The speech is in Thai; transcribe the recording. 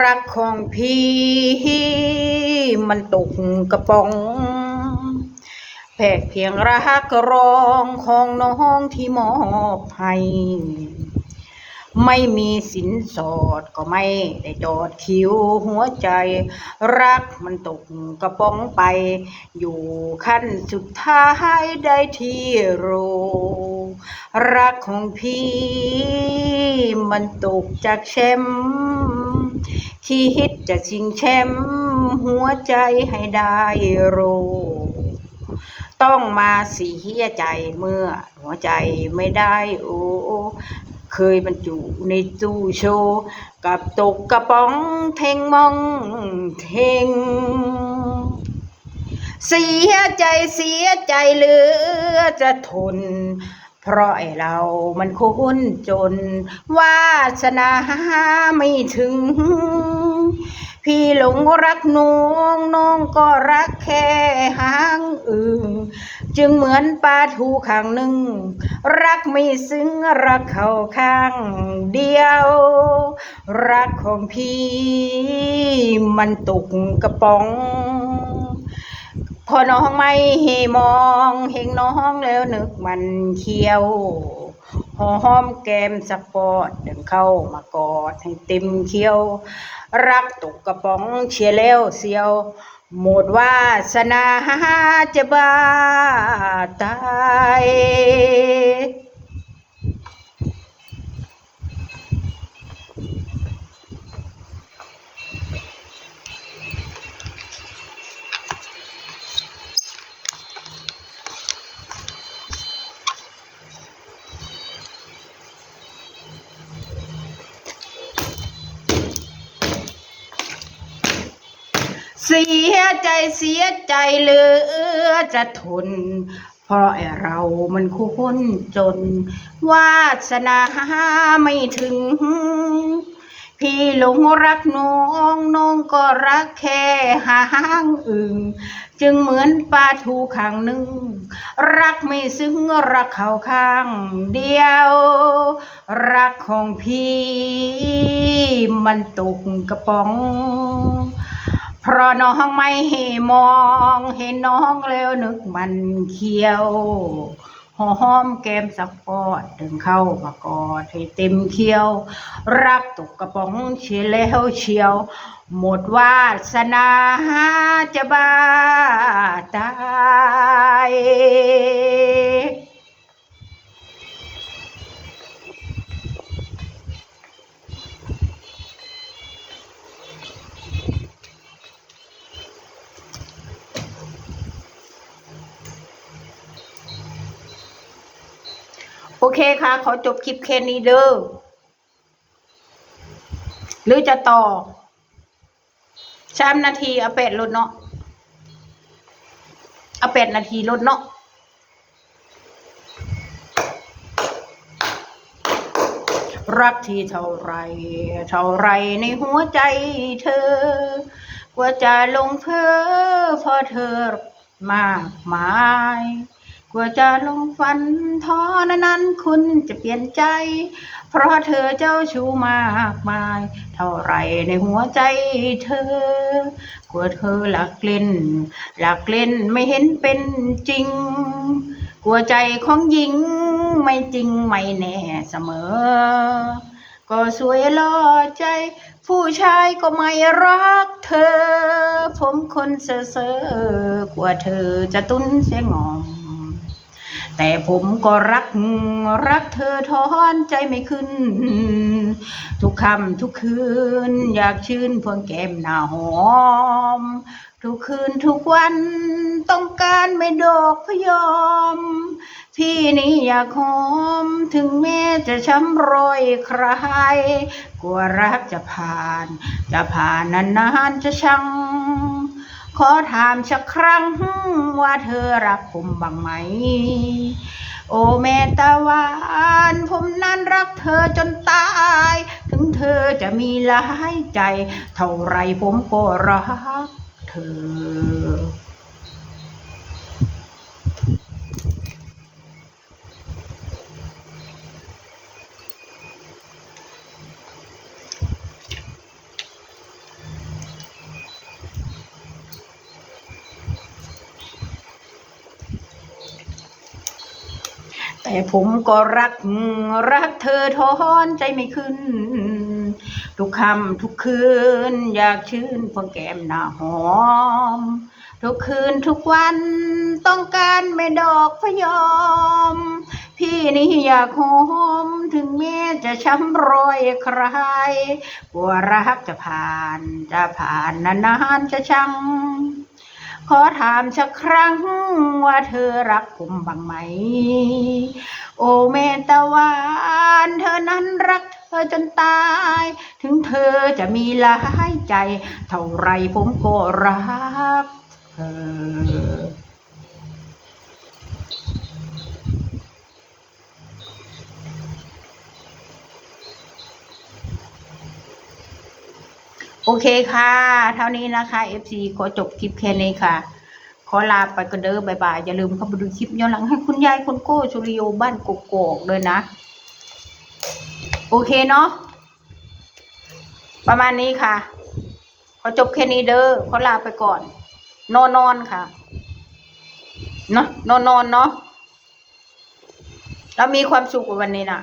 รักของพี่ มันตกกระป๋องแพกเพียงรักรองของน้องที่มอบให้ไม่มีสินสอดก็ไม่ได้จอดคิวหัวใจ รักมันตกกระป๋องไป อยู่ขั้นสุดท้ายได้ที่รู้รักของพี่ มันตกจากแชม ป์คิดจะชิงแชมป์หัวใจให้ได้รู้ ต้องมาเสียใจเมื่อหัวใจไม่ได้โอ้เคยบรรจุในตู้โชว์กับตกกระป๋องเทงมองเทง เสียใจเสียใจเหลือจะทน เพราะไอเรามันคุ้นจนวาสนาไม่ถึง พี่หลงรักน้องน้องก็รักแค่หางอื่นจึงเหมือนปลาทูข้างหนึ่ง รักไม่ซึ้งรักเขาข้างเดียว รักของพี่มันตกกระป๋อง พอน้องไม่เฮมองเห็นน้องแล้วนึกมันเคี้ยวหอมแก้มสปอร์ตเดินเข้ามากอดให้เต็มเคี้ยว รักตกกระป๋องเชียร์แล้วเสียว หมดวาสนาจะบ้าตาย เสียใจเสียใจเหลือจะทน เพราะไอ้เรามันคุ้นจน วาสนาไม่ถึง พี่หลงรักน้องน้องก็รักแค่หางอึ่งจึงเหมือนปลาทูข้างหนึ่ง รักไม่ซึ้งรักเขาข้างเดียว รักของพี่มันตกกระป๋อง เพราะน้องไม่ให้มองเห็นน้องแล้วนึกมันเคี้ยวหอมแก้มสักปอดดึงเข้ามากอดให้เต็มเคี้ยว รักตกกระป๋องเชียแล้วเชียว หมดวาสนาจะบ้าตาย โอเคค่ะ ขอจบคลิปแค่นี้เด้อหรือจะต่อสามนาทีเอาแปดลดเนาะเอาแปดนาทีลดเนาะรักที่เท่าไร เท่าไรในหัวใจเธอ กว่าจะลงเพอเพราะเธอมากมาย กว่าจะลงฟันท้อนั้นนั้นคุณจะเปลี่ยนใจ เพราะเธอเจ้าชู้มากมาย เท่าไรในหัวใจเธอกว่าเธอหลักเล่นหลักเล่นไม่เห็นเป็นจริงกลัวใจของหญิงไม่จริงไม่แน่เสมอ ก็สวยล่อใจ ผู้ชายก็ไม่รักเธอ ผมคนเซ่อเซ่อกว่าเธอจะตุ้นเสียงอม แต่ผมก็รักรักเธอทอนใจไม่ขึ้น ทุกคำทุกคืน อยากชื่นพวงแก้มหน้าหอม ทุกคืนทุกวันต้องการไม่ดอกพยอม พี่นี้อยากหอม ถึงแม้จะช้ำรอยใคร กลัวรักจะผ่าน จะผ่านนานๆจะชัง ขอถามสักครั้งว่าเธอรักผมบ้างไหม โอ้แม่ตะวันผมนั้นรักเธอจนตาย ถึงเธอจะมีหลายใจ เท่าไรผมก็รักเธอ แต่ผมก็รักรักเธอทอนใจไม่ขึ้น ทุกคำทุกคืน อยากชื่นพวงแก้มหน้าหอม ทุกคืนทุกวันต้องการแม่ดอกพยอม พี่นี่อยากหอม ถึงแม้จะช้ำรอยใครกลัวรักจะผ่านจะผ่านนานๆจะชัง ขอถามสักครั้งว่าเธอรักผมบ้างไหม โอเมตะวานเธอนั้นรักเธอจนตาย ถึงเธอจะมีหลายใจ เท่าไรผมก็รักเธอ โอเคค่ะ เท่านี้นะคะ FC ขอจบคลิปแค่นี้ค่ะ ขอลาไปกันเด้อบายบายอย่าลืมเข้าไปดูคลิปย้อนหลังให้คุณยายคุณโก้สุริโยบ้านกกอกด้วยนะ โอเคเนาะประมาณนี้ค่ะ ขอจบแค่นี้เด้อขอลาไปก่อน นอนนอนค่ะเนาะนอนนอนเนาะเรามีความสุขกับวันนี้นะ